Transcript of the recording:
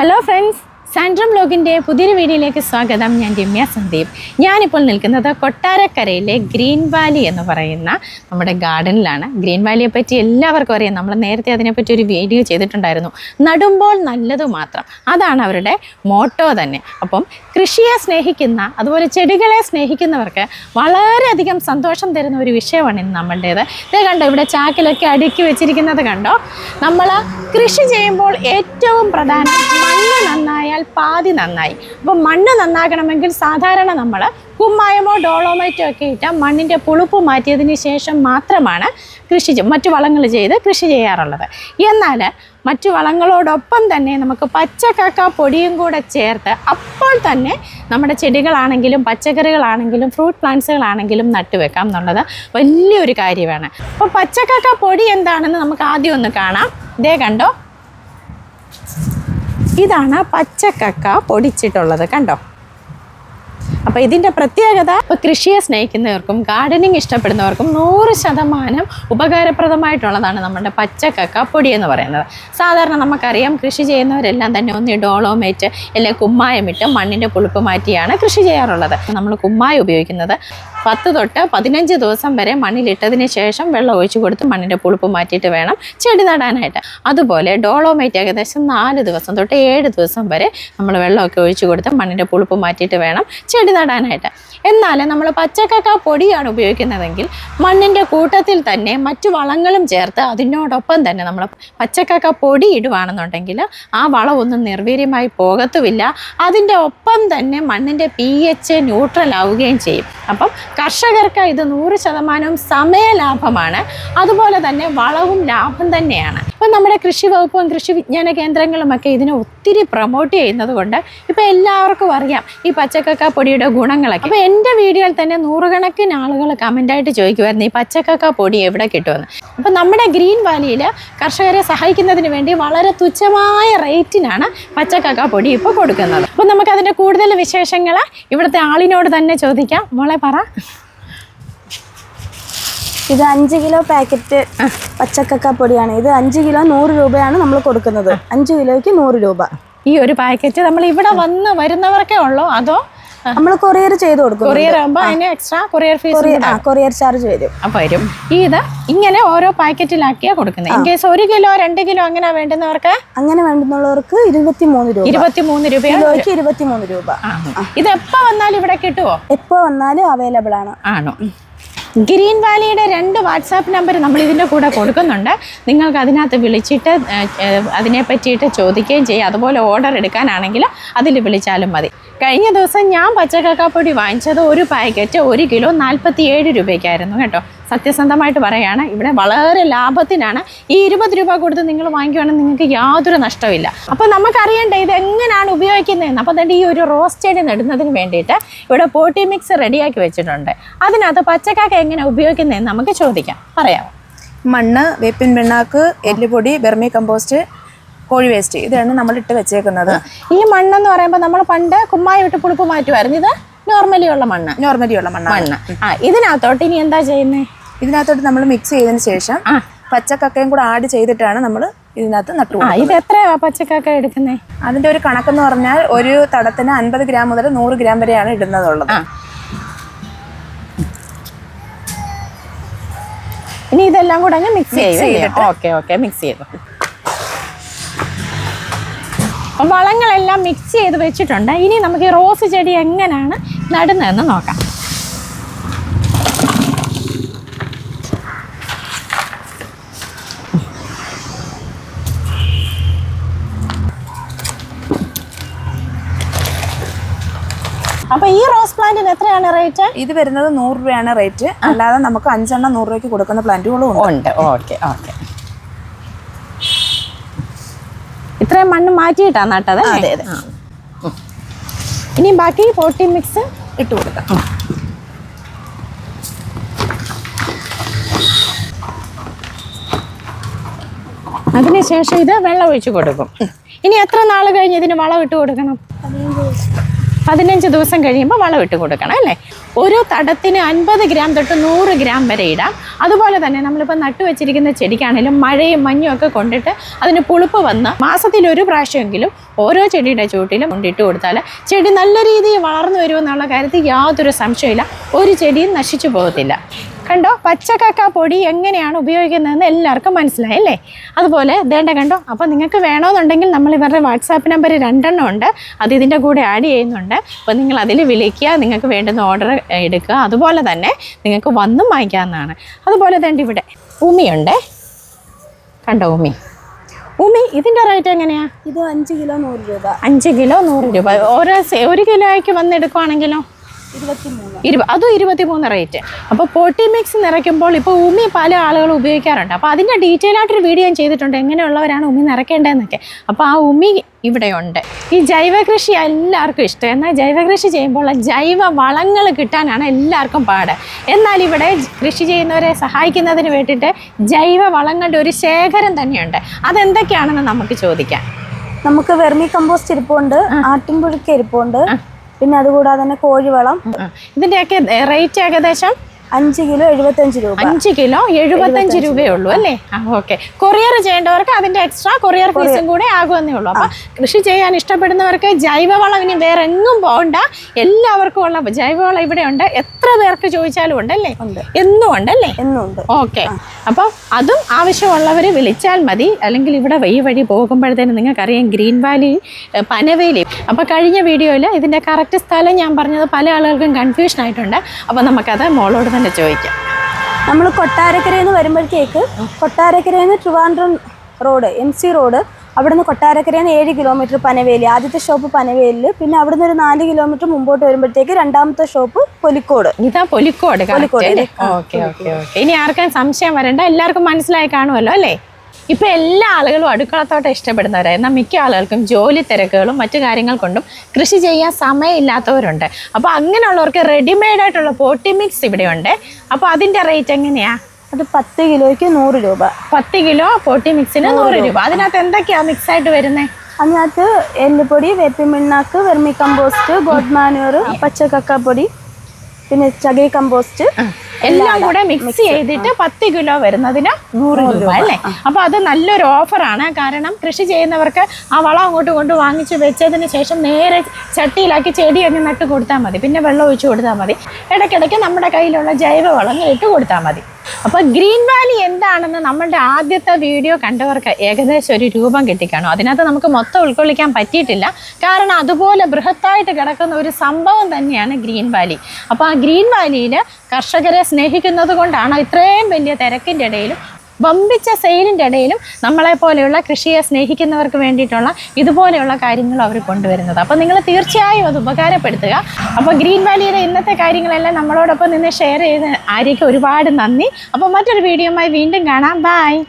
Hello friends സാൻഡ്രം ലോഗിന്റെ പുതിയൊരു വീഡിയോയിലേക്ക് സ്വാഗതം. ഞാൻ രമ്യ സന്ദീപ്. ഞാനിപ്പോൾ നിൽക്കുന്നത് കൊട്ടാരക്കരയിലെ ഗ്രീൻ വാലി എന്ന് പറയുന്ന നമ്മുടെ ഗാർഡനിലാണ്. ഗ്രീൻ വാലിയെ പറ്റി എല്ലാവർക്കും അറിയാം. നമ്മൾ നേരത്തെ അതിനെപ്പറ്റി ഒരു വീഡിയോ ചെയ്തിട്ടുണ്ടായിരുന്നു. നടുമ്പോൾ നല്ലത് മാത്രം. അതാണ് അവരുടെ മോട്ടോ തന്നെ. അപ്പം കൃഷിയെ സ്നേഹിക്കുന്ന അതുപോലെ ചെടികളെ സ്നേഹിക്കുന്നവർക്ക് വളരെയധികം സന്തോഷം തരുന്ന ഒരു വിഷയമാണ് ഇന്ന് നമ്മളുടേത്. ഇത് കണ്ടോ? ഇവിടെ ചാക്കിലൊക്കെ അടുക്കി വെച്ചിരിക്കുന്നത് കണ്ടോ? നമ്മൾ കൃഷി ചെയ്യുമ്പോൾ ഏറ്റവും പ്രധാനം നന്നായാൽ പാതി നന്നായി. അപ്പോൾ മണ്ണ് നന്നാകണമെങ്കിൽ സാധാരണ നമ്മൾ കുമ്മായമോ ഡോളോമൈറ്റോ ഒക്കെ ഇട്ട മണ്ണിന്റെ പുളിപ്പ് മാറ്റിയതിന് ശേഷം മാത്രമാണ് കൃഷി മറ്റു വളങ്ങൾ ചെയ്ത് കൃഷി ചെയ്യാറുള്ളത്. എന്നാൽ മറ്റു വളങ്ങളോടൊപ്പം തന്നെ നമുക്ക് പച്ചക്കക്ക പൊടിയും കൂടെ ചേർത്ത് അപ്പോൾ തന്നെ നമ്മുടെ ചെടികളാണെങ്കിലും പച്ചക്കറികളാണെങ്കിലും ഫ്രൂട്ട് പ്ലാന്റ്സുകളാണെങ്കിലും നട്ടുവെക്കാം എന്നുള്ളത് വലിയൊരു കാര്യമാണ്. അപ്പോൾ പച്ചക്കക്ക പൊടി എന്താണെന്ന് നമുക്ക് ആദ്യം ഒന്ന് കാണാം. ഇതേ കണ്ടോ? ഇതാണ് പച്ചക്കക്ക പൊടിച്ചിട്ടുള്ളത്. കണ്ടോ? അപ്പോൾ ഇതിന്റെ പ്രത്യേകത ഇപ്പോൾ കൃഷിയെ സ്നേഹിക്കുന്നവർക്കും ഗാർഡനിങ് ഇഷ്ടപ്പെടുന്നവർക്കും നൂറ് ശതമാനം ഉപകാരപ്രദമായിട്ടുള്ളതാണ് നമ്മുടെ പച്ചക്കക്ക പൊടി എന്ന് പറയുന്നത്. സാധാരണ നമുക്കറിയാം കൃഷി ചെയ്യുന്നവരെല്ലാം തന്നെ ഒന്ന് ഡോളോമേറ്റ് അല്ലെങ്കിൽ കുമ്മായമിട്ട് മണ്ണിന്റെ പുളിപ്പ് മാറ്റിയാണ് കൃഷി ചെയ്യാറുള്ളത്. നമ്മൾ കുമ്മായം ഉപയോഗിക്കുന്നത് പത്ത് തൊട്ട് പതിനഞ്ച് ദിവസം വരെ മണ്ണിലിട്ടതിന് ശേഷം വെള്ളം ഒഴിച്ചു കൊടുത്ത് മണ്ണിന്റെ പുളിപ്പ് മാറ്റിയിട്ട് വേണം ചെടി നടാനായിട്ട്. അതുപോലെ ഡോളോമേറ്റ് ഏകദേശം നാല് ദിവസം തൊട്ട് ഏഴ് ദിവസം വരെ നമ്മൾ വെള്ളമൊക്കെ ഒഴിച്ചു കൊടുത്ത് മണ്ണിന്റെ പുളിപ്പ് മാറ്റിയിട്ട് വേണം ചെടി നടാനായിട്ട് എന്നാൽ നമ്മൾ പച്ചക്കക്ക പൊടിയാണ് ഉപയോഗിക്കുന്നതെങ്കിൽ മണ്ണിന്റെ കൂട്ടത്തിൽ തന്നെ മറ്റു വളങ്ങളും ചേർത്ത് അതിനോടൊപ്പം തന്നെ നമ്മൾ പച്ചക്കക്ക പൊടി ഇടുവാണെന്നുണ്ടെങ്കിൽ ആ വളമൊന്നും നിർവീര്യമായി പോകത്തുമില്ല. അതിന്റെ ഒപ്പം തന്നെ മണ്ണിന്റെ പി എച്ച് ന്യൂട്രൽ ആവുകയും ചെയ്യും. അപ്പം കർഷകർക്ക് ഇത് നൂറ് ശതമാനവും സമയലാഭമാണ്. അതുപോലെ തന്നെ വളവും ലാഭം തന്നെയാണ്. ഇപ്പം നമ്മുടെ കൃഷി വകുപ്പും കൃഷി വിജ്ഞാന കേന്ദ്രങ്ങളുമൊക്കെ ഇതിനെ ഒത്തിരി പ്രൊമോട്ട് ചെയ്യുന്നത് കൊണ്ട് ഇപ്പം എല്ലാവർക്കും അറിയാം ഈ പച്ചക്കക്ക പൊടിയുടെ ഗുണങ്ങളൊക്കെ. അപ്പോൾ എന്റെ വീഡിയോയിൽ തന്നെ നൂറുകണക്കിന് ആളുകൾ കമന്റായിട്ട് ചോദിക്കുമായിരുന്നു ഈ പച്ചക്കക്ക പൊടി എവിടെ കിട്ടുമെന്ന്? അപ്പോൾ നമ്മുടെ ഗ്രീൻ വാലിയിൽ കർഷകരെ സഹായിക്കുന്നതിന് വേണ്ടി വളരെ തുച്ഛമായ റേറ്റിനാണ് പച്ചക്കക്ക പൊടി ഇപ്പോൾ കൊടുക്കുന്നത്. അപ്പം നമുക്കതിന്റെ കൂടുതൽ വിശേഷങ്ങൾ ഇവിടുത്തെ ആളിനോട് തന്നെ ചോദിക്കാം. മോളെ പറ. ഇത് അഞ്ച് കിലോ പാക്കറ്റ് പച്ചക്കക്ക പൊടിയാണ്. ഇത് അഞ്ച് കിലോ നൂറ് രൂപയാണ് നമ്മൾ കൊടുക്കുന്നത്. അഞ്ച് കിലോയ്ക്ക് നൂറ് രൂപ. ഈ ഒരു പാക്കറ്റ് നമ്മൾ ഇവിടെ വന്ന് വരുന്നവർക്കേ ഉള്ളൂ. അതോ നമ്മൾ കൊറിയർ ചെയ്ത് കൊടുക്കും കൊറിയർ ആകുമ്പോൾ അതിന് extra courier fees courier charge വരും. അപ്പം വരും. ഈ ഇത് ഇങ്ങനെ ഓരോ പാക്കറ്റിലാക്കിയാ കൊടുക്കുന്നത്. ഇൻ കേസ് ഒരു കിലോ രണ്ട് കിലോ അങ്ങനെ വേണ്ടുന്നവർക്ക് അങ്ങനെ വേണ്ടുന്നവർക്ക് ഇരുപത്തി മൂന്ന് രൂപ. ഇരുപത്തിമൂന്ന് രൂപ കിലോയ്ക്ക് ഇരുപത്തി മൂന്ന് രൂപ. ഇത് എപ്പോ വന്നാലും ഇവിടെ കിട്ടുമോ എപ്പോ വന്നാലും അവൈലബിൾ ആണ്. ആണോ? ഗ്രീൻ വാലിയുടെ രണ്ട് വാട്സാപ്പ് നമ്പർ നമ്മൾ ഇതിന്റെ കൂടെ കൊടുക്കുന്നുണ്ട്. നിങ്ങൾക്ക് അതിനകത്ത് വിളിച്ചിട്ട് അതിനെ പറ്റിയിട്ട് ചോദിക്കുകയും ചെയ്യാം. അതുപോലെ ഓർഡർ എടുക്കാനാണെങ്കിൽ അതിൽ വിളിച്ചാലും മതി. കഴിഞ്ഞ ദിവസം ഞാൻ പച്ചക്കക്കാപ്പൊടി വാങ്ങിച്ചത് ഒരു പാക്കറ്റ് ഒരു കിലോ നാൽപ്പത്തി ഏഴ് രൂപയ്ക്കായിരുന്നു കേട്ടോ. സത്യസന്ധമായിട്ട് പറയുകയാണ് ഇവിടെ വളരെ ലാഭത്തിനാണ് ഈ ഇരുപത് രൂപ കൊടുത്ത് നിങ്ങൾ വാങ്ങിക്കുവാണെങ്കിൽ നിങ്ങൾക്ക് യാതൊരു നഷ്ടമില്ല അപ്പോൾ നമുക്കറിയണ്ടേ ഇത് എങ്ങനെയാണ് ഉപയോഗിക്കുന്നതെന്ന്. അപ്പോൾ തന്നെ ഈ ഒരു റോസ്റ്റ് ചെടി നടുന്നതിന് വേണ്ടിയിട്ട് ഇവിടെ പോട്ടി മിക്സ് റെഡിയാക്കി വെച്ചിട്ടുണ്ട്. അതിനകത്ത് പച്ചക്കാക്ക എങ്ങനെ ഉപയോഗിക്കുന്നതെന്ന് നമുക്ക് ചോദിക്കാം. പറയാം മണ്ണ് വേപ്പിൻ പിണ്ണാക്ക് എല്ലുപൊടി ബെർമി കമ്പോസ്റ്റ് കോഴി വേസ്റ്റ് ഇതാണ് നമ്മൾ ഇട്ട് വെച്ചേക്കുന്നത്. ഈ മണ്ണെന്ന് പറയുമ്പോൾ നമ്മൾ പണ്ട് കുമ്മായി വിട്ട് പുളിപ്പ് മാറ്റുമായിരുന്നു. ഇത് നോർമലി ഉള്ള മണ്ണ്. നോർമലി ഉള്ള മണ്ണ്. മണ്ണ് ആ ഇതിനകത്തോട്ട് ഇനി എന്താ ചെയ്യുന്നത് ഇതിനകത്തോട്ട് നമ്മൾ മിക്സ് ചെയ്തതിന് ശേഷം. പച്ചക്കക്കയും കൂടെ ആഡ് ചെയ്തിട്ടാണ് നമ്മൾ ഇതിനകത്ത് നട്ടു ഇത് എത്രയാ പച്ചക്കക്ക എടുക്കുന്നത് അതിന്റെ ഒരു കണക്കെന്ന് പറഞ്ഞാൽ ഒരു തടത്തിന് അൻപത് ഗ്രാം മുതൽ നൂറ് ഗ്രാം വരെയാണ് ഇടുന്നതുള്ളത്. ഇനി ഇതെല്ലാം കൂടെ അങ്ങ് മിക്സ് ചെയ്യും ചെയ്തിട്ട്. ഓക്കെ ഓക്കെ മിക്സ് ചെയ്തു. വളങ്ങളെല്ലാം മിക്സ് ചെയ്ത് വെച്ചിട്ടുണ്ട്. ഇനി നമുക്ക് ഈ റോസ് ചെടി എങ്ങനെയാണ് നടുന്നതെന്ന് നോക്കാം. അപ്പൊ ഈ റോസ് പ്ലാന്റിന് എത്രയാണ് റേറ്റ്? ഇത് വരുന്നത് നൂറ് രൂപയാണ് റേറ്റ്. അല്ലാതെ നമുക്ക് അഞ്ചെണ്ണം നൂറ് രൂപയ്ക്ക് കൊടുക്കുന്ന പ്ലാന്റുകളും ഉണ്ട്. ഉണ്ട്. Okay okay. ഇത്രയും മണ്ണ് മാറ്റിയിട്ടാ നട്ടത് അതെ, അതെ. ഇനി ബാക്കി പോട്ടി മിക്സ് ഇട്ട് കൊടുക്കാം. അതിനുശേഷം ഇത് വെള്ളം ഒഴിച്ചു കൊടുക്കും. ഇനി എത്ര നാൾ കഴിഞ്ഞ് ഇതിന് വളം ഇട്ട് കൊടുക്കണം? പതിനഞ്ച് ദിവസം കഴിയുമ്പോൾ വളം ഇട്ട് കൊടുക്കണം അല്ലേ? ഓരോ തടത്തിന് അൻപത് ഗ്രാം തൊട്ട് നൂറ് ഗ്രാം വരെ ഇടാം. അതുപോലെ തന്നെ നമ്മളിപ്പോൾ നട്ടു വെച്ചിരിക്കുന്ന ചെടിക്കാണെങ്കിലും മഴയും മഞ്ഞും ഒക്കെ കൊണ്ടിട്ട് അതിന് പുളിപ്പ് വന്ന് മാസത്തിൽ ഒരു പ്രാവശ്യമെങ്കിലും ഓരോ ചെടിയുടെ ചുവട്ടിലും കൊണ്ടിട്ട് കൊടുത്താൽ ചെടി നല്ല രീതിയിൽ വളർന്നു വരുമെന്നുള്ള കാര്യത്തിൽ യാതൊരു സംശയമില്ല ഒരു ചെടിയും നശിച്ചു പോകത്തില്ല. കണ്ടോ? പച്ചക്കക്ക പൊടി എങ്ങനെയാണ് ഉപയോഗിക്കുന്നതെന്ന് എല്ലാവർക്കും മനസ്സിലായി അല്ലേ? അതുപോലെ ദേണ്ട കണ്ടോ അപ്പോൾ നിങ്ങൾക്ക് വേണമെന്നുണ്ടെങ്കിൽ നമ്മൾ ഇവരുടെ വാട്സാപ്പ് നമ്പർ രണ്ടെണ്ണം ഉണ്ട്. അത് ഇതിന്റെ കൂടെ ആഡ് ചെയ്യുന്നുണ്ട്. അപ്പോൾ നിങ്ങൾ അതിൽ വിളിക്കുക നിങ്ങൾക്ക് വേണ്ടുന്ന ഓർഡർ എടുക്കുക. അതുപോലെ തന്നെ നിങ്ങൾക്ക് വന്നും വാങ്ങിക്കാവുന്നതാണ്. അതുപോലെ തന്നെ ഇവിടെ ഉമിയുണ്ട്. കണ്ടോ ഉമി? ഉമി ഇതിന്റെ റേറ്റ് എങ്ങനെയാണ് ഇത് അഞ്ച് കിലോ നൂറ് രൂപ. അഞ്ച് കിലോ നൂറ് രൂപ. ഓരോ ഒരു കിലോയ്ക്ക് വന്ന് എടുക്കുവാണെങ്കിലോ ഇരുപത്തി മൂന്ന് അതും ഇരുപത്തിമൂന്ന് റേറ്റ് അപ്പോൾ പോട്ടി മിക്സ് നിറയ്ക്കുമ്പോൾ ഇപ്പോൾ ഉമി പല ആളുകളും ഉപയോഗിക്കാറുണ്ട്. അപ്പോൾ അതിന്റെ ഡീറ്റെയിൽ ആയിട്ടൊരു വീഡിയോ ഞാൻ ചെയ്തിട്ടുണ്ട്. എങ്ങനെയുള്ളവരാണ് ഉമി നിറയ്ക്കേണ്ടതെന്നൊക്കെ. അപ്പോൾ ആ ഉമി ഇവിടെയുണ്ട്. ഈ ജൈവ കൃഷി എല്ലാവർക്കും ഇഷ്ടം. എന്നാൽ ജൈവ കൃഷി ചെയ്യുമ്പോൾ ജൈവ വളങ്ങൾ കിട്ടാനാണ് എല്ലാവർക്കും പാട്. എന്നാൽ ഇവിടെ കൃഷി ചെയ്യുന്നവരെ സഹായിക്കുന്നതിന് വേണ്ടിയിട്ട് ജൈവ വളങ്ങളുടെ ഒരു ശേഖരം തന്നെയുണ്ട്. അതെന്തൊക്കെയാണെന്ന് നമുക്ക് ചോദിക്കാം. നമുക്ക് വെർമി കമ്പോസ്റ്റ് ഇരിപ്പുണ്ട് ആട്ടിൻപുഴുക്ക ഇരിപ്പുണ്ട് പിന്നെ അതുകൂടാതെ തന്നെ കോഴിവളം. ഇതിന്റെയൊക്കെ റേറ്റ് ഏകദേശം? അഞ്ച് കിലോ എഴുപത്തഞ്ച് രൂപ. അഞ്ച് കിലോ എഴുപത്തഞ്ച് രൂപയേ ഉള്ളൂ അല്ലേ? ഓക്കെ. കൊറിയർ ചെയ്യേണ്ടവർക്ക് അതിന്റെ എക്സ്ട്രാ കൊറിയർ ഫീസും കൂടെ ആകുമെന്നേ ഉള്ളൂ. അപ്പൊ കൃഷി ചെയ്യാൻ ഇഷ്ടപ്പെടുന്നവർക്ക് ജൈവവളം ഇനി വേറെ എങ്ങും പോകണ്ട എല്ലാവർക്കും ഉള്ള ജൈവവളം ഇവിടെ ഉണ്ട് എത്ര പേർക്ക് ചോദിച്ചാലും ഉണ്ടല്ലേ? ഉണ്ട്. എന്നും ഉണ്ടല്ലേ? ഓക്കെ. അപ്പോൾ അതും ആവശ്യമുള്ളവര് വിളിച്ചാൽ മതി. അല്ലെങ്കിൽ ഇവിടെ ഈ വഴി പോകുമ്പോഴത്തേനും നിങ്ങൾക്കറിയാം ഗ്രീൻ വാലി പനവേലി. അപ്പോൾ കഴിഞ്ഞ വീഡിയോയിൽ ഇതിന്റെ കറക്റ്റ് സ്ഥലം ഞാൻ പറഞ്ഞത് പല ആളുകൾക്കും കൺഫ്യൂഷൻ ആയിട്ടുണ്ട്. അപ്പോൾ നമുക്കത് മോളോട് തന്നെ ചോദിക്കാം. നമ്മൾ കൊട്ടാരക്കരയിൽ നിന്ന് വരുമ്പോഴത്തേക്ക് കൊട്ടാരക്കരയിൽ നിന്ന് Trivandrum road M C road. അവിടുന്ന് കൊട്ടാരക്കരയിൽ നിന്ന് ഏഴ് കിലോമീറ്റർ പനവേലി. ആദ്യത്തെ ഷോപ്പ് പനവേലിൽ പിന്നെ അവിടുന്ന് ഒരു നാല് കിലോമീറ്റർ മുമ്പോട്ട് വരുമ്പോഴത്തേക്ക് രണ്ടാമത്തെ ഷോപ്പ് പൊലിക്കോട്. നിതാ പൊലിക്കോട് ഓക്കെ ഓക്കെ ഓക്കെ. ഇനി ആർക്കും സംശയം വരണ്ട. എല്ലാവർക്കും മനസ്സിലായി കാണുമല്ലോ അല്ലേ? ഇപ്പൊ എല്ലാ ആളുകളും അടുക്കളത്തോട്ടം ഇഷ്ടപ്പെടുന്നവരാണ് എന്നാൽ മിക്ക ആളുകൾക്കും ജോലി തിരക്കുകളും മറ്റു കാര്യങ്ങൾ കൊണ്ടും കൃഷി ചെയ്യാൻ സമയമില്ലാത്തവരുണ്ട്. അപ്പോൾ അങ്ങനെയുള്ളവർക്ക് റെഡിമെയ്ഡ് ആയിട്ടുള്ള പോട്ടി മിക്സ് ഇവിടെ ഉണ്ട് അപ്പോൾ അതിന്റെ റേറ്റ് എങ്ങനെയാ? അത് പത്ത് കിലോയ്ക്ക് നൂറ് രൂപ. പത്ത് കിലോ പോട്ടി മിക്സിന് നൂറ് രൂപ. അതിനകത്ത് എന്തൊക്കെയാ മിക്സ് ആയിട്ട് വരുന്നത് അതിനകത്ത് എല്ലുപൊടി വേപ്പിമിണ്ണാക്ക് വെർമി കമ്പോസ്റ്റ് ഗോഡ് മാനുവർ പച്ചക്കക്കാപ്പൊടി പിന്നെ ചകിരി കമ്പോസ്റ്റ് എല്ലാം കൂടെ മിക്സ് ചെയ്തിട്ട് പത്ത് കിലോ വരുന്നതിന് നൂറ് രൂപ അല്ലേ? അപ്പൊ അത് നല്ലൊരു ഓഫറാണ്. കാരണം കൃഷി ചെയ്യുന്നവർക്ക് ആ വളം അങ്ങോട്ട് കൊണ്ട് വാങ്ങിച്ചു വെച്ചതിന് ശേഷം നേരെ ചട്ടിയിലാക്കി ചെടി അങ്ങ് നട്ട് കൊടുത്താൽ മതി. പിന്നെ വെള്ളം ഒഴിച്ചു കൊടുത്താൽ മതി. ഇടയ്ക്കിടയ്ക്ക് നമ്മുടെ കയ്യിലുള്ള ജൈവ വളങ്ങൾ ഇട്ട് കൊടുത്താൽ മതി. അപ്പൊ ഗ്രീൻ വാലി എന്താണെന്ന് നമ്മളുടെ ആദ്യത്തെ വീഡിയോ കണ്ടവർക്ക് ഏകദേശം ഒരു രൂപം കിട്ടിക്കാണോ. അതിനകത്ത് നമുക്ക് മൊത്തം ഉൾക്കൊള്ളിക്കാൻ പറ്റിയിട്ടില്ല. കാരണം അതുപോലെ ബൃഹത്തായിട്ട് കിടക്കുന്ന ഒരു സംഭവം തന്നെയാണ് ഗ്രീൻ വാലി. അപ്പോൾ ആ ഗ്രീൻ വാലിയിൽ കർഷകരെ സ്നേഹിക്കുന്നത് കൊണ്ടാണ് ഇത്രയും വലിയ തിരക്കിന്റെ ഇടയിലും വമ്പിച്ച സെയിലിന്റെ ഇടയിലും നമ്മളെ പോലെയുള്ള കൃഷിയെ സ്നേഹിക്കുന്നവർക്ക് വേണ്ടിയിട്ടുള്ള ഇതുപോലെയുള്ള കാര്യങ്ങൾ അവർ കൊണ്ടുവരുന്നത്. അപ്പോൾ നിങ്ങൾ തീർച്ചയായും അത് ഉപകാരപ്പെടുത്തുക. അപ്പോൾ ഗ്രീൻ വാലിയുടെ ഇന്നത്തെ കാര്യങ്ങളെല്ലാം നമ്മളോടൊപ്പം നിന്ന് ഷെയർ ചെയ്ത് ആര്യയ്ക്ക് ഒരുപാട് നന്ദി. അപ്പോൾ മറ്റൊരു വീഡിയോയുമായി വീണ്ടും കാണാം. ബായ്